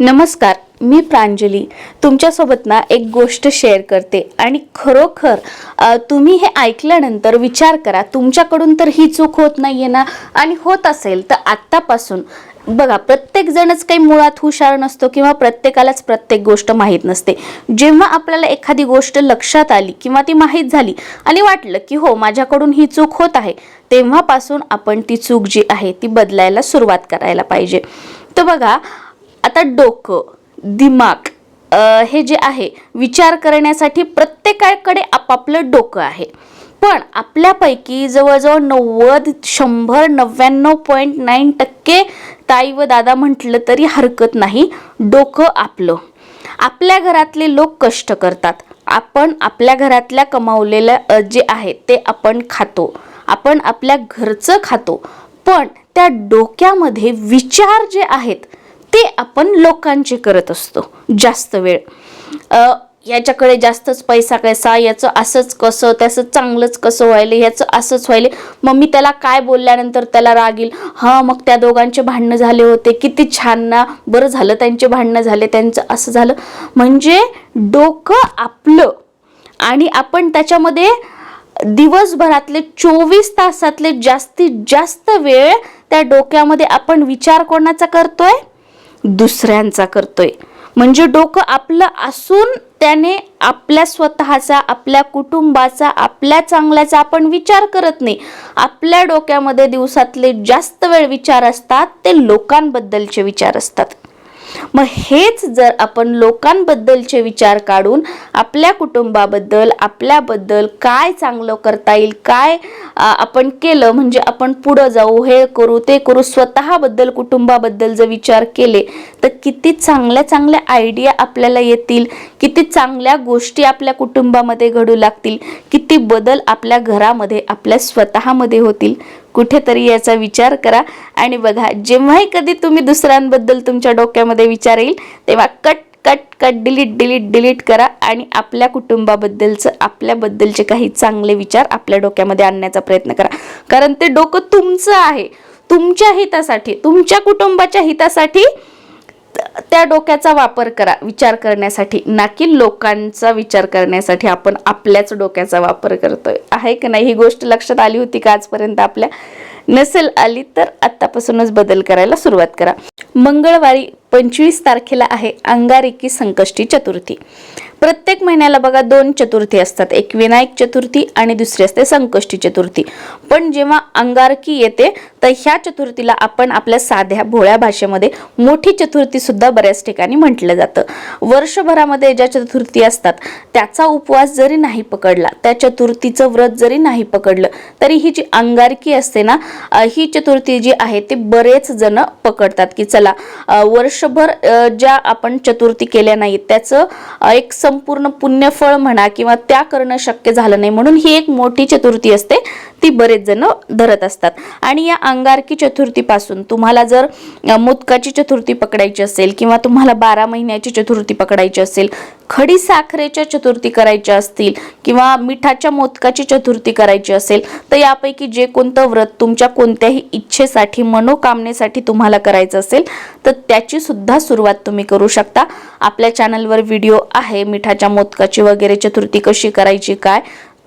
नमस्कार मी प्रांजली. तुमच्यासोबत ना एक गोष्ट शेअर करते आणि खरोखर तुम्ही हे ऐकल्यानंतर विचार करा तुमच्याकडून तर ही चूक होत नाही आहे ना? आणि होत असेल तर आत्तापासून बघा प्रत्येकजणच काही मुळात हुशार नसतो किंवा प्रत्येकालाच प्रत्येक गोष्ट माहीत नसते. जेव्हा आपल्याला एखादी गोष्ट लक्षात आली किंवा ती माहीत झाली आणि वाटलं की हो माझ्याकडून ही चूक होत आहे तेव्हापासून आपण ती चूक जी आहे ती बदलायला सुरुवात करायला पाहिजे. तर बघा आता डोकं दिमाग हे जे आहे विचार करण्यासाठी प्रत्येकाकडे आपापलं डोकं आहे. पण आपल्यापैकी जवळजवळ नव्वद शंभर नव्याण्णव पॉईंट नाईन टक्के ताई व दादा म्हटलं तरी हरकत नाही. डोकं आपलं. आपल्या घरातले लोक कष्ट करतात. आपण आपल्या घरातल्या कमावलेलं जे आहे ते आपण खातो. आपण आपल्या घरचं खातो. पण त्या डोक्यामध्ये विचार जे आहेत ते आपण लोकांचे करत असतो जास्त वेळ. याच्याकडे जास्तच पैसा कैसा याचं असंच कसं त्याचं चांगलंच कसं व्हायले याचं असंच व्हायले. मग मी त्याला काय बोलल्यानंतर त्याला रागील हां मग त्या दोघांचे भांडणं झाले होते किती छान ना. बरं झालं त्यांचे भांडणं झाले त्यांचं असं झालं. म्हणजे डोकं आपलं आणि आपण त्याच्यामध्ये दिवसभरातले चोवीस तासातले जास्तीत जास्त वेळ त्या डोक्यामध्ये आपण विचार कोणाचा करतोय? दुसऱ्यांचा करतोय. म्हणजे डोकं आपलं असून त्याने आपल्या स्वतःचा आपल्या कुटुंबाचा आपल्या चांगल्याचा आपण विचार करत नाही. आपल्या डोक्यामध्ये दिवसातले जास्त वेळ विचार असतात ते लोकांबद्दलचे विचार असतात. मग हेच जर आपण लोकांबद्दलचे विचार काढून आपल्या कुटुंबाबद्दल आपल्याबद्दल काय चांगलं करता येईल काय आपण केलं म्हणजे आपण पुढं जाऊ हे करू ते करू स्वतःबद्दल कुटुंबाबद्दल जर विचार केले तर किती चांगल्या चांगल्या आयडिया आपल्याला येतील किती चांगल्या गोष्टी आपल्या कुटुंबामध्ये घडू लागतील किती बदल आपल्या घरामध्ये आपल्या स्वतःमध्ये होतील. कुठेतरी याचा विचार करा. आणि बघा जेव्हाही कधी तुम्ही दुसऱ्यांबद्दल तुमच्या डोक्यामध्ये विचार येईल तेव्हा cut cut cut delete delete delete करा. आणि आपल्या कुटुंबाबद्दलचं आपल्याबद्दलचे काही चांगले विचार आपल्या डोक्यामध्ये आणण्याचा प्रयत्न करा. कारण ते डोकं तुमचं आहे. तुमच्या हितासाठी तुमच्या कुटुंबाच्या हितासाठी त्या डोक्याचा वापर करा विचार करण्यासाठी. ना की लोकांचा विचार करण्यासाठी आपण आपल्याच डोक्याचा वापर करतोय. आहे का नाही? ही गोष्ट लक्षात आली होती का आजपर्यंत आपल्या? नसेल आली तर आत्तापासूनच बदल करायला सुरुवात करा. मंगळवारी पंचवीस तारखेला आहे अंगारिकी संकष्टी चतुर्थी. प्रत्येक महिन्याला बघा दोन चतुर्थी असतात. एक विनायक चतुर्थी आणि दुसरी असते संकष्टी चतुर्थी. पण जेव्हा अंगारकी येते तर ह्या चतुर्थीला आपण आपल्या साध्या भोळ्या भाषेमध्ये मोठी चतुर्थी सुद्धा बऱ्याच ठिकाणी म्हटलं जातं. वर्षभरामध्ये ज्या चतुर्थी असतात त्याचा उपवास जरी नाही पकडला त्या चतुर्थीचं व्रत जरी नाही पकडलं तरी ही जी अंगारकी असते ना ही चतुर्थी जी आहे ते बरेच जण पकडतात की चला वर्ष वर्षभर ज्या आपण चतुर्थी केल्या नाहीत त्याचं एक संपूर्ण पुण्यफळ म्हणा किंवा त्या करणं शक्य झालं नाही म्हणून ही एक मोठी चतुर्थी असते. ती बरेच जण धरत असतात. आणि या अंगारकी चतुर्थीपासून तुम्हाला जर मोदकाची चतुर्थी पकडायची असेल किंवा तुम्हाला बारा महिन्याची चतुर्थी पकडायची असेल खडी साखरेच्या चतुर्थी करायच्या असतील किंवा मिठाच्या मोदकाची चतुर्थी करायची असेल तर यापैकी जे कोणतं व्रत तुमच्या कोणत्याही इच्छेसाठी मनोकामनेसाठी तुम्हाला करायचं असेल तर त्याची सुद्धा सुरुवात तुम्ही करू शकता. आपल्या चॅनलवर व्हिडिओ आहे मिठाच्या मोदकाची वगैरे चतुर्थी कशी करायची काय?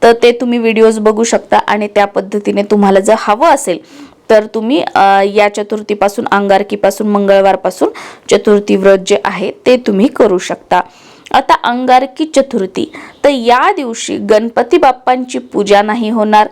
तर ते तुम्ही व्हिडिओज बघू शकता आणि त्या पद्धतीने तुम्हाला जर हवं असेल तर तुम्ही या चतुर्थीपासून अंगारकीपासून मंगळवारपासून चतुर्थी व्रत जे आहे ते तुम्ही करू शकता. आता अंगारकी चतुर्थी तर या दिवशी गणपती बाप्पांची पूजा नाही होणार.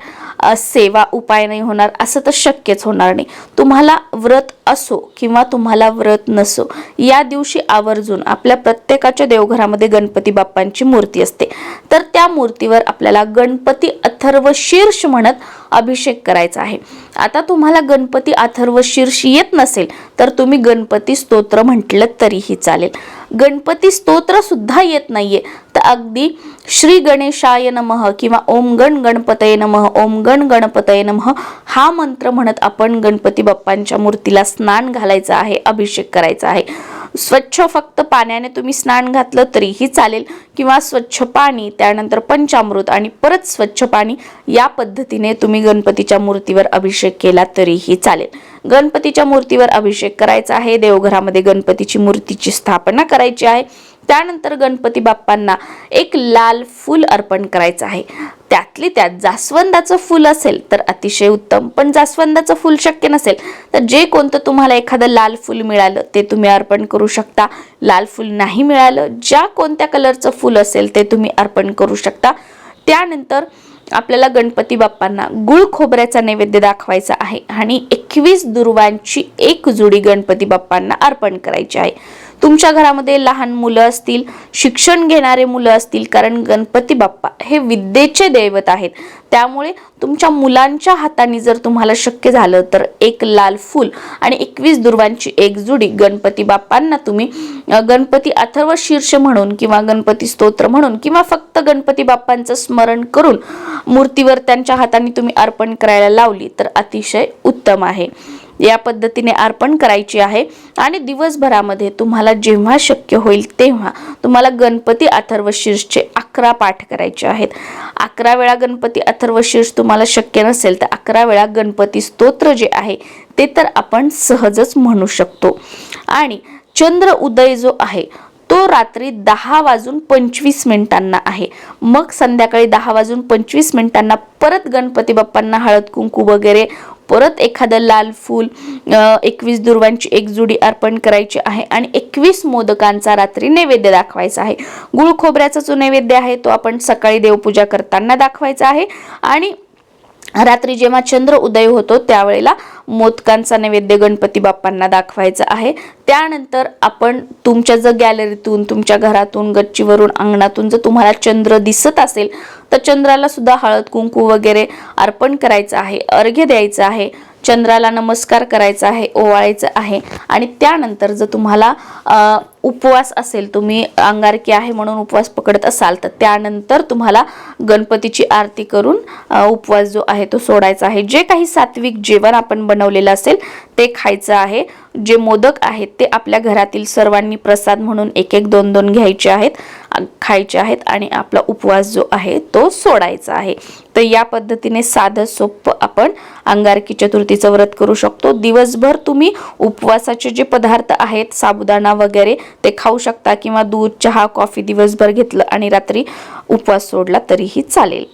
सेवा उपाय नाही होणार असं तर शक्यच होणार नाही. तुम्हाला व्रत असो किंवा तुम्हाला व्रत नसो या दिवशी आवर्जून आपल्या प्रत्येकाच्या देवघरामध्ये गणपती बाप्पांची मूर्ती असते. तर त्या मूर्तीवर आपल्याला गणपती अथर्व शीर्ष म्हणत अभिषेक करायचा आहे. आता तुम्हाला गणपती अथर्व शीर्ष येत नसेल तर तुम्ही गणपती स्तोत्र म्हटलं तरीही चालेल. गणपती स्तोत्र सुद्धा येत नाहीये. तर अगदी श्री गणेशाय नमः किंवा ओम गण गणपतये नमः ओम गण गणपतये नमः हा मंत्र म्हणत आपण गणपती बाप्पांच्या मूर्तीला स्नान घालायचं आहे अभिषेक करायचा आहे. स्वच्छ फक्त पाण्याने तुम्ही स्नान घातलं तरीही चालेल. किंवा स्वच्छ पाणी त्यानंतर पंचामृत आणि परत स्वच्छ पाणी या पद्धतीने तुम्ही गणपतीच्या मूर्तीवर अभिषेक केला तरीही चालेल. गणपतीच्या मूर्तीवर अभिषेक करायचा आहे. देवघरामध्ये गणपतीची मूर्तीची स्थापना करायची आहे. त्यानंतर गणपती बाप्पांना एक लाल फूल अर्पण करायचं आहे. त्यातली त्यात जास्वंदाचं फूल असेल तर अतिशय उत्तम. पण जास्वंदाचं फूल शक्य नसेल तर जे कोणतं तुम्हाला एखादं लाल फूल मिळालं ते तुम्ही अर्पण करू शकता. लाल फूल नाही मिळालं ज्या कोणत्या कलरचं फूल असेल ते तुम्ही अर्पण करू शकता. त्यानंतर आपल्याला गणपती बाप्पांना गुळ खोबऱ्याचा नैवेद्य दाखवायचा आहे आणि एकवीस दुर्वांची एक जोडी गणपती बाप्पांना अर्पण करायची आहे. तुमच्या घरामध्ये लहान मुलं असतील शिक्षण घेणारे मुलं असतील कारण गणपती बाप्पा हे विद्येचे दैवत आहेत. त्यामुळे तुमच्या मुलांच्या हाताने जर तुम्हाला शक्य झालं तर एक लाल फूल आणि एकवीस दुर्वांची एक जुडी गणपती बाप्पांना तुम्ही गणपती अथर्व शीर्ष म्हणून किंवा गणपती स्तोत्र म्हणून किंवा फक्त गणपती बाप्पांचं स्मरण करून मूर्तीवर त्यांच्या हाताने तुम्ही अर्पण करायला लावली तर अतिशय उत्तम आहे. या पद्धतीने अर्पण करायची आहे. आणि दिवसभरामध्ये तुम्हाला जेव्हा शक्य होईल तेव्हा तुम्हाला गणपती अथर्व शीर्षचे अकरा पाठ करायचे आहेत. अकरा वेळा गणपती अथर्व शीर्ष तुम्हाला शक्य नसेल तर अकरा वेळा गणपती स्तोत्र जे आहे ते तर आपण सहजच म्हणू शकतो. आणि चंद्र उदय जो आहे तो रात्री दहा वाजून पंचवीस मिनिटांना आहे. मग संध्याकाळी दहा वाजून पंचवीस मिनिटांना परत गणपती बाप्पांना हळद कुंकू वगैरे परत एखादं लाल फूल एकवीस दुर्वांची एक जुडी अर्पण करायची आहे आणि एकवीस मोदकांचा रात्री नैवेद्य दाखवायचा आहे. गुळ खोबऱ्याचा जो नैवेद्य आहे तो आपण सकाळी देवपूजा करताना दाखवायचा आहे. आणि रात्री जेव्हा चंद्र उदय होतो त्यावेळेला मोदकांचा नैवेद्य गणपती बाप्पांना दाखवायचा आहे. त्यानंतर आपण तुमच्या जर गॅलरीतून तुमच्या घरातून गच्चीवरून अंगणातून जर तुम्हाला चंद्र दिसत असेल तर चंद्राला सुद्धा हळद कुंकू वगैरे अर्पण करायचं आहे अर्घ्य द्यायचं आहे. चंद्राला नमस्कार करायचा आहे ओवाळायचं आहे. आणि त्यानंतर जर तुम्हाला उपवास असेल तुम्ही अंगारकी आहे म्हणून उपवास पकडत असाल तर त्यानंतर तुम्हाला गणपतीची आरती करून उपवास जो आहे तो सोडायचा आहे. जे काही सात्विक जेवण आपण बनवलेलं असेल ते खायचं आहे. जे मोदक आहेत ते आपल्या घरातील सर्वांनी प्रसाद म्हणून एक एक दोन दोन घ्यायचे आहेत खायचे आहेत आणि आपला उपवास जो आहे तो सोडायचा आहे. तर या पद्धतीने साधं सोपं आपण अंगारकी चतुर्थीचं व्रत करू शकतो. दिवसभर तुम्ही उपवासाचे जे पदार्थ आहेत साबुदाणा वगैरे ते खाऊ शकता किंवा दूध चहा कॉफी दिवसभर घेतलं आणि रात्री उपवास सोडला तरीही चालेल.